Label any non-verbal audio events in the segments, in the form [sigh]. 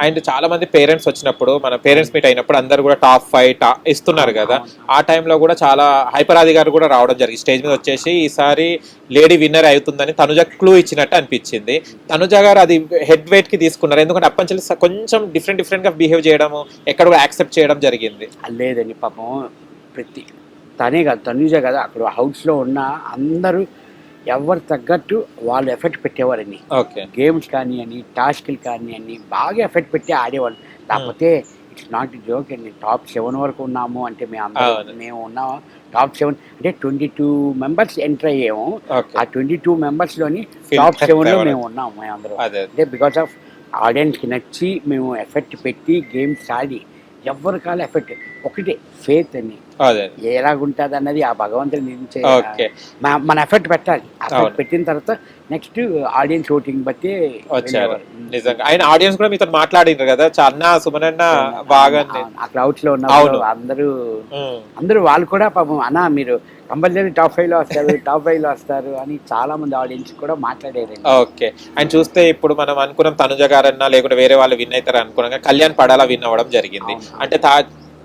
And చాలా మంది parents వచ్చినప్పుడు మన పేరెంట్స్ మీట్ అయినప్పుడు అందరు కూడా టాప్ ఫైవ్ టా ఇస్తున్నారు కదా. ఆ టైంలో కూడా చాలా హైపరాది గారు కూడా రావడం జరిగింది. స్టేజ్ మీద వచ్చేసి ఈసారి లేడీ విన్నర్ అవుతుందని తనుజ క్లూ ఇచ్చినట్టు అనిపించింది. తనుజ గారు అది హెడ్ వెయిట్కి తీసుకున్నారు. ఎందుకంటే స- కొంచెం డిఫరెంట్ డిఫరెంట్గా బిహేవ్ చేయడము ఎక్కడ కూడా యాక్సెప్ట్ చేయడం జరిగింది. లేదండి పాపం ప్రతి తనే కాదు తనుజ కదా. అక్కడ హౌస్లో ఉన్న అందరూ ఎవరు తగ్గట్టు వాళ్ళు ఎఫెక్ట్ పెట్టేవారండి ఓకే. గేమ్స్ కానివ్వండి టాస్క్లు కానివ్వండి బాగా ఎఫెక్ట్ పెట్టి ఆడేవాళ్ళు. కాకపోతే ఇట్స్ నాట్ జోక్ అండి. టాప్ సెవెన్ వరకు ఉన్నాము అంటే మేము. మేము ఉన్నాము టాప్ సెవెన్ అంటే ట్వంటీ టూ మెంబర్స్ ఎంటర్ అయ్యాము ఆ ట్వంటీ టూ మెంబర్స్లోని టాప్ సెవెన్లో. మేము ఉన్నాము మేము అందరం అదే. అంటే బికాస్ ఆఫ్ ఆడియన్స్కి నచ్చి మేము ఎఫెక్ట్ పెట్టి గేమ్స్ ఆడి ఎవరి కాల ఎఫెక్ట్. ఒకటే ఫేత్ అని. ఎలాగుంటుంది అన్నది ఆ భగవంతుని మ- మన ఎఫెక్ట్ పెట్టాలి. ఎఫెక్ట్ పెట్టిన తర్వాత నెక్స్ట్ ఆడియన్స్ ఓటింగ్ బట్టి వచ్చారు. నిజంగా. ఆయన ఆడియన్స్ కూడా మీతో మాట్లాడిండ్రు కదా. అన్న సుమనన్న బాగా ఆ- క్రౌడ్స్లో. ఉన్నప్పుడు అందరూ అందరూ వాళ్ళు కూడా పాపం అన్న మీరు కంపల్సరీ టాప్ ఫైవ్లో వస్తారు టాప్ ఫైవ్లో వస్తారు అని చాలా మంది ఆడియన్స్ కూడా మాట్లాడారు ఓకే. ఆయన చూస్తే ఇప్పుడు మనం అనుకున్నాం తనుజ గారన్నా లేకుంటే వేరే వాళ్ళు విన్ అవుతారు అనుకున్నాం కానీ కళ్యాణ్ పడాలా విన్ అవ్వడం జరిగింది. అంటే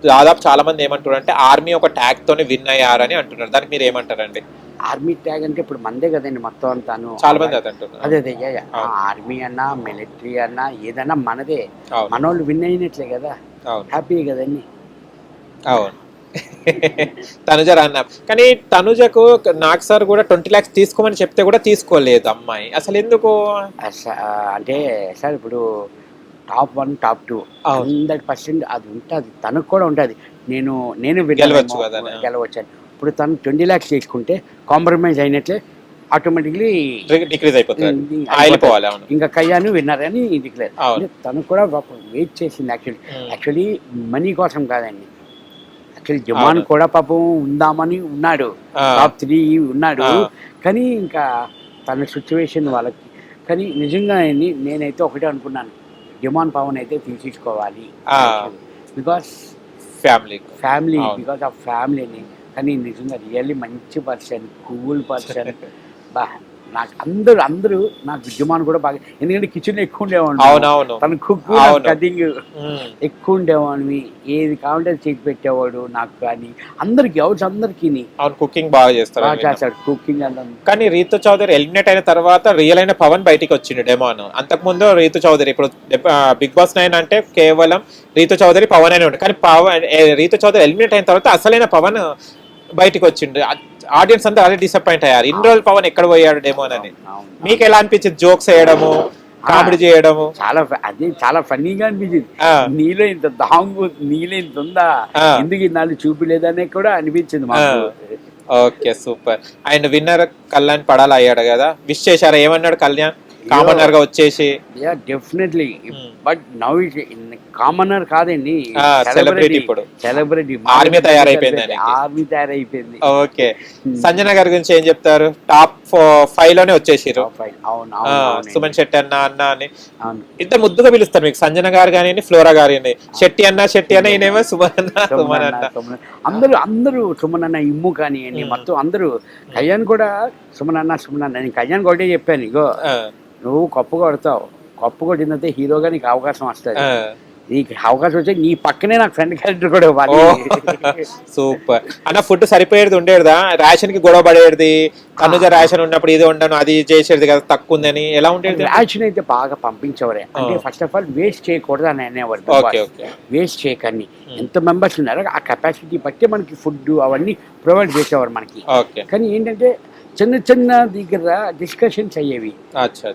దాదాపు చాలా మంది ఏమంటారు అంటే ఆర్మీ ఒక ట్యాగ్ తోనే విన్ అయ్యారని అంటున్నారు. దానికి మీరు ఏమంటారండి? ఆర్మీ ట్యాగ్ అంటే ఇప్పుడు మందే కదండి మొత్తం అంతాను. చాలా మంది అది అదే. ఆర్మీ అన్నా మిలిటరీ అన్నా ఏదన్నా మనదే. మనోళ్ళు విన్ అయినట్లే కదా. హ్యాపీ కదండి. అవును. తనుజ అన్న కానీ తనుజకు నాకు సార్ కూడా ట్వంటీ లాక్స్ తీసుకోమని చెప్తే కూడా తీసుకోలేదు అమ్మాయి. అసలు ఎందుకు? అంటే సార్ ఇప్పుడు top one top two. Hundred percent అది ఉంటుంది. తనకు కూడా ఉంటుంది. నేను నేను గెలవచ్చు. గెలవచ్చు ఇప్పుడు తను ట్వంటీ ల్యాక్స్ తీసుకుంటే కాంప్రమైజ్ అయినట్లే ఆటోమేటిక్లీ డిక్రీజ్ అయిపోతుంది ఇంకా కయ్యాను విన్నారని డిక్లేర్. తను కూడా పాపం వెయిట్ చేసింది యాక్చువల్లీ. యాక్చువల్లీ మనీ కోసం కాదండి. యాక్చువల్లీ జమాన్. కూడా పాపం ఉందామని ఉన్నాడు. టాప్ త్రీ ఉన్నాడు. కానీ ఇంకా తన సిచ్యువేషన్ వాళ్ళకి. కానీ నిజంగా నేనైతే ఒకటే అనుకున్నాను. జమాన్ పవన్ అయితే తీసుకోవాలి. Because family family. Because of ఫ్యామిలీని కానీ నిజంగా రియల్లీ మంచి పర్సన్ కూల్ పర్సన్. బా నాకు అందరూ అందరూ నాకు జమాన్ కూడా బాగా ఎందుకంటే కిచెన్ ఎక్కువ ఉండేవాడు తన కుక్. కటింగ్. ఎక్కువ ఉండేవాడిని. ఏది కావాలంటే చేసి పెట్టేవాడు నాకు కానీ. అందరికి హౌస్ అందరికి కుకింగ్ బాగా చేస్తారు బాగా. చేస్తాడు కుకింగ్ కానీ రీతు చౌదరి ఎలిమినేట్ అయిన తర్వాత రియల్ అయిన పవన్ బయటికి వచ్చిండు డెమాన్. అంతకుముందు రీతు చౌదరి ఇప్పుడు బిగ్ బాస్ నైన్ అంటే కేవలం రీతు చౌదరి పవన్ అనే ఉండు. కానీ పవన్ రీతు చౌదరి ఎలిమినేట్ అయిన తర్వాత అసలైన పవన్ బయటికి వచ్చిండు ఆడియన్స్ అంతా అదే డిసప్పాయింట్ అయ్యారు. ఇన్ని రోజులు పవన్ ఎక్కడ పోయాడు డెమోన్ అని. మీకు ఎలా అనిపించింది జోక్స్ వేయడము కామెడీ చేయడము? చాలా అది చాలా ఫన్నీగా అనిపించింది. నీలో ఇంత దాంగు నీలో ఇంత ఉందా. ఎందుకు ఇన్నాళ్ళు చూపిలేదనే కూడా అనిపించింది మాకు. Okay super. ఆయన విన్నర్ కళ్యాణ్ పడాలా అయ్యాడు కదా? విష్ చేశారా? ఏమన్నాడు కళ్యాణ్? కామనర్గా వచ్చేసి. Yeah definitely Hmm. But now commoner కాదండి celebrity. ఇప్పుడు. సెలబ్రిటీ Army తయారైపోయింది. ఆర్మీ తయారైపోయింది. ఓకే సంజన గారి గురించి ఏం చెప్తారు? టాప్ ఫైవ్లోనే వచ్చేసిరు. సుమన్ శెట్టి అన్న అన్న అని. ఇంత ముద్దుగా పిలుస్తారు మీకు. సంజన గారు కానీ ఫ్లోరా గారు అని శెట్టి అన్న శెట్టి అన్న ఈయనేమో సుమన్ అన్న సుమన్ అన్న. అందరూ అందరూ సుమన్ అన్న ఇమ్ము కానివ్వండి Hmm. మొత్తం అందరూ. కళ్యాణ్ కూడా సుమన్ అన్న సుమన్ అన్న. నేను కళ్యాణ్ ఒకటే చెప్పాను ఇగో. నువ్వు కప్పు కొడతావు. కప్పు కొట్టినంతే హీరోగా నీకు అవకాశం వస్తుంది. నీకు అవకాశం వచ్చి నీ పక్కనే నాకు ఫ్రెండ్ క్యారెక్టర్ కూడా ఇవ్వాలి. సూపర్. అన్న ఫుడ్ సరిపోయేది ఉండేదా రేషన్కి గొడవ పడేది. తనుజ రేషన్ ఉన్నప్పుడు ఇది ఉండను అది చేసేది కదా తక్కువ ఉందని. ఎలా ఉండేది ర్యాషన్ అయితే బాగా పంపించేవారే. అంటే. ఫస్ట్ ఆఫ్ ఆల్ వేస్ట్ చేయకూడదు అని అనేవారు వేస్ట్ చేయకండి. ఎంత మెంబర్స్ ఉన్నారో ఆ కెపాసిటీ బట్టి మనకి ఫుడ్ అవన్నీ ప్రొవైడ్ చేసేవారు మనకి. కానీ ఏంటంటే చిన్న చిన్న దగ్గర డిస్కషన్స్ అయ్యేవి.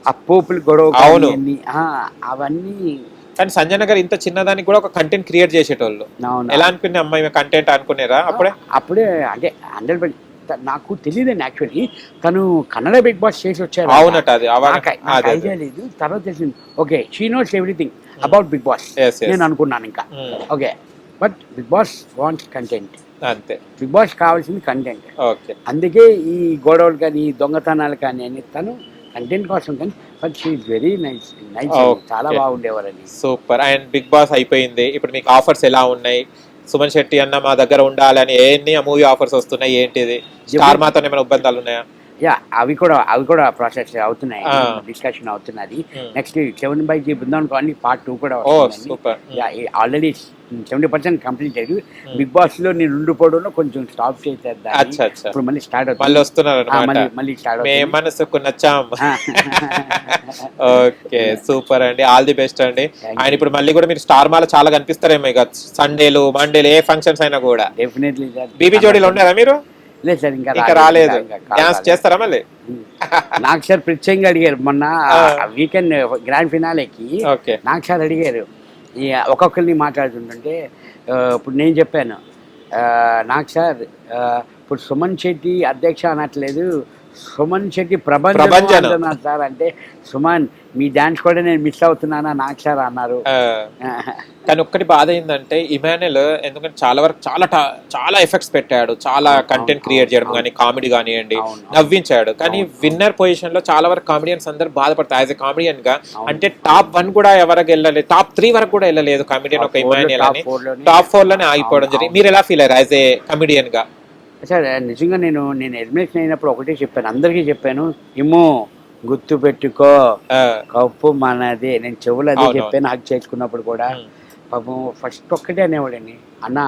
ఆ పోపులు గొడవ అవన్నీ కానీ సంజన గారు ఇంత చిన్నదానికి కూడా ఒక కంటెంట్ క్రియేట్ చేసేటోళ్ళు. ఎలా అనుకునే అమ్మాయి కంటెంట్ అనుకునేరా? అప్పుడే? అప్పుడే అంటే హండ్రెడ్ నాకు తెలియదండి యాక్చువల్లీ తను కన్నడ బిగ్ బాస్ చేసి వచ్చారు అవునట అది అదే ఐడియా లేదు. తర్వాత తెలిసింది okay she notes everything about Bigg Boss. Yes, yes. నేను అనుకున్నాను ఇంకా. ఉమ్, okay. But Bigg Boss wants content అంతే. బిగ్ బాస్ కావాల్సింది కంటెంట్ ఓకే. అందుకే ఈ గొడవలు కానీ దొంగతనాలు కానీ అని తను కంటెంట్ కోసం కానీ but she very nice nice. చాలా బాగుండేవారండి. సూపర్. అండ్ బిగ్ బాస్ అయిపోయింది. ఇప్పుడు మీకు ఆఫర్స్ ఎలా ఉన్నాయి? సుమన్ శెట్టి అన్న మా దగ్గర ఉండాలని ఎన్ని మూవీ ఆఫర్స్ వస్తున్నాయి? ఏంటిది? స్టార్ మాతో ఏమైనా ఇబ్బందాలు ఉన్నాయా? యా అవి కూడా అవి కూడా ప్రాసెస్ అవుతున్నాయి. డిస్కషన్ అవుతున్నది. Next seven by G Brindavan colony part two కూడా already seventy percent completed Hmm. Bigg బాస్లో నేను ఉండిపోవడంలో కొంచెం స్టాప్ చేసేది దాన్ని. అచ్చా అచ్చా. ఇప్పుడు మళ్ళీ స్టార్ట్ మళ్ళీ వస్తున్నారు మళ్ళీ స్టార్ట్ అవుతుంది. మనసుకు నచ్చాం. ఓకే సూపర్ అండి. ఆల్ ది బెస్ట్ అండి. ఆయన ఇప్పుడు మళ్ళీ కూడా మీరు స్టార్ మాల చాలా కనిపిస్తారేమో ఇక. సండేలు మండేలు ఏ ఫంక్షన్స్ అయినా కూడా. డెఫినెట్లీ బీబీ జోడీలో ఉన్నారా మీరు? లేదు సార్ ఇంకా ఇంకా రాలేదు. డాన్స్ రాలేదు. చేస్తారా మళ్ళీ? నాకు సార్ ప్రత్యేకంగా అడిగారు మొన్న. వీకెండ్ గ్రాండ్ ఫినాలేకి నాకు సార్ అడిగారు. ఒక్కొక్కరిని మాట్లాడుతుంటే ఇప్పుడు నేను చెప్పాను నాకు సార్ ఇప్పుడు సుమన్ శెట్టి అధ్యక్ష అనట్లేదు సుమన్ శెట్టి. అంటున్నారు సార్. అంటే సుమన్ మీ డాన్స్ కూడా నేను మిస్ అవుతున్నానా? నాకు సార్ అన్నారు. కానీ ఒక్కటి బాధ ఏంటంటే ఇమానుయల్ ఎందుకంటే చాలా వరకు చాలా చాలా ఎఫెక్ట్స్ పెట్టాడు. చాలా కంటెంట్ క్రియేట్ చేయడం కానీ కామెడీ కానివ్వండి. నవ్వించాడు. కానీ విన్నర్ పొజిషన్లో చాలా వరకు కామెడియన్స్ అందరు బాధపడతారు. యాజ్ ఎ కామెడియన్గా అంటే టాప్ వన్ కూడా ఎవరికి వెళ్ళలేదు టాప్ త్రీ వరకు కూడా వెళ్ళలేదు కామెడియన్ ఒక Top four లో, ఇమాన్యుయల్ top అని. టాప్ ఫోర్లోనే ఆగిపోవడం జరిగింది. మీరు ఎలా ఫీల్ అయ్యారు యాజ్ ఏ కమెడియన్గా? సార్ నిజంగా నేను నేను ఎలిమినేషన్ అయినప్పుడు ఒకటే చెప్పాను. అందరికీ చెప్పాను ఇమ్ము గుర్తు పెట్టుకో. కప్పు మనదే. నేను చెవులు అదే. చెప్పాను నాకు చేసుకున్నప్పుడు కూడా. పాపం ఫస్ట్ ఒక్కటే అనేవాడండి అన్న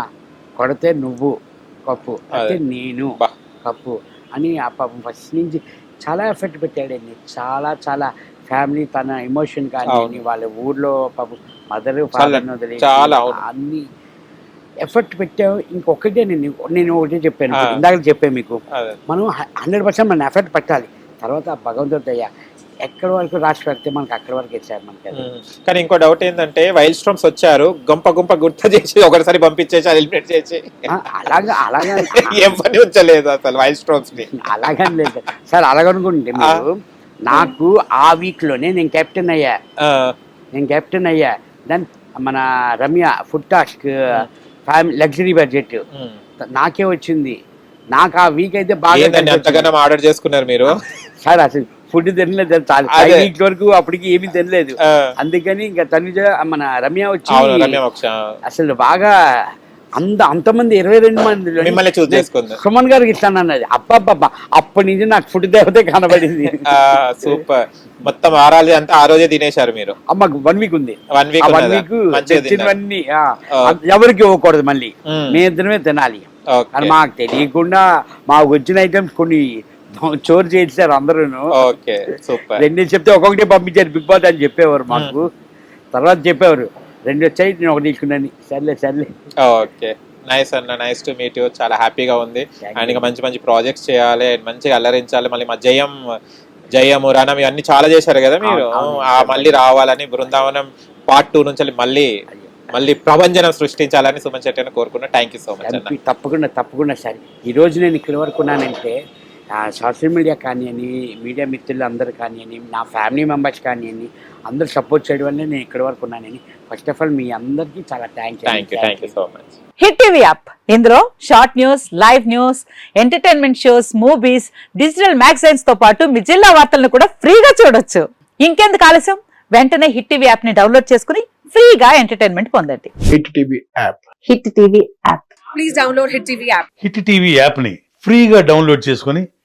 కొడితే నువ్వు కప్పు అయితే నేను. కప్పు అని ఆ పాపం ఫస్ట్ నుంచి చాలా ఎఫెక్ట్ పెట్టాడండి. చాలా చాలా ఫ్యామిలీ తన ఎమోషన్ కానీ. వాళ్ళ ఊర్లో పాపం మదర్ ఫాదర్. అన్ని ఎఫర్ట్ పెట్టావు ఇంకొకటే నేను నేను ఒకటే చెప్పాను. ఇందాక చెప్పాను మీకు. మనం హండ్రెడ్ పర్సెంట్ మన ఎఫర్ట్ పెట్టాలి. తర్వాత భగవంతుడి దయ ఎక్కడి వరకు రాసి పెడితే మనకి అక్కడి వరకు ఇచ్చారు మనకి కానీ ఇంకో డౌట్ ఏంటంటే వైల్డ్ స్ట్రోమ్స్ వచ్చారు గుంప గుంప గుర్తు చేసి ఒకటిసారి పంపించేసి ఎలిమినేట్ చేసి. అలాగా అలాగా. [laughs] ఏం పని ఉంచలేదు అసలు వైల్డ్ స్ట్రోమ్స్ని. అలాగని లేదు. సార్ అలాగనుకుంటే మీరు నాకు ఆ వీక్లోనే నేను కెప్టెన్ అయ్యా. నేను కెప్టెన్ అయ్యా. దెన్ మన Ramya food task family luxury budget. నాకే వచ్చింది. నాకు ఆ వీక్ అయితే బాగా ఆర్డర్ చేసుకున్నారు మీరు? సార్ అసలు ఫుడ్ తినలేదు. ఫైవ్ వీక్స్ వరకు అప్పటికి ఏమీ తినలేదు. అందుకని ఇంకా తనుజ మన రమ్య వచ్చి అసలు బాగా అంత అంతమంది ఇరవై రెండు మంది సుమన్ గారికి ఇస్తాను అన్నది. అబ్బబ్బబ్బా అప్పటి నుంచి నాకు ఫుడ్ దేవతే కనబడింది. [laughs] సూపర్. మొత్తం ఆరాలి అంతా ఆ రోజే తినేశారు మీరు. అమ్మ వన్ వీక్ ఉంది. One week one week. తెచ్చినవన్నీ. ఎవరికి ఇవ్వకూడదు మళ్ళీ. ఉమ్, మీ ఇద్దరమే తినాలి. అని మాకు తెలియకుండా మాకు వచ్చిన ఐటమ్స్ కొన్ని చోరు చేశారు అందరూ రెండు చెప్తే ఒక్కొక్కటి పంపించారు బిగ్ బాస్ అని చెప్పేవారు మాకు. తర్వాత చెప్పేవారు రెండు వచ్చాయి నేను ఒకటి తీసుకున్నాను. సర్లే సర్లే. ఓకే. నైస్ అన్న నైస్ టు మీట్ యూ. చాలా హ్యాపీగా ఉంది. అండ్. ఇంకా మంచి మంచి ప్రాజెక్ట్స్ చేయాలి and మంచిగా అల్లరించాలి. మళ్ళీ మా జయం జయము రణం ఇవన్నీ చాలా చేశారు కదా మీరు. ఆ మళ్ళీ రావాలని బృందావనం పార్ట్ టూ నుంచి మళ్ళీ మళ్ళీ ప్రభంజనం సృష్టించాలని సుమన్ శెట్టి అని కోరుకున్నా. థ్యాంక్ యూ సో మచ్ తప్పకుండా తప్పకుండా సార్. ఈ రోజు నేను ఇక్కడ వరకు ఉన్నానంటే సోషల్ మీడియా కానివ్వండి మీడియా మిత్రులు అందరూ కానివ్వండి నా ఫ్యామిలీ మెంబర్స్ కానివ్వండి అందరూ సపోర్ట్ చేయడం వల్ల నేను ఇక్కడ వరకు ఉన్నానని ఫస్ట్ ఆఫ్ ఆల్ మీ అందరికీ చాలా thank you thank you so much Hit TV app. ఇందులో short news live news entertainment shows movies digital మ్యాగజైన్స్తో పాటు మీ జిల్లా వార్తలను కూడా ఫ్రీగా చూడొచ్చు. ఇంకెందుకు ఆలస్యం? వెంటనే హిట్ టీవీ యాప్ని డౌన్లోడ్ చేసుకుని ఫ్రీగా ఎంటర్టైన్మెంట్ పొందండి. Hit TV app. Hit TV app. Please download Hit TV app. Hit TV యాప్ని ఫ్రీగా డౌన్లోడ్ చేసుకొని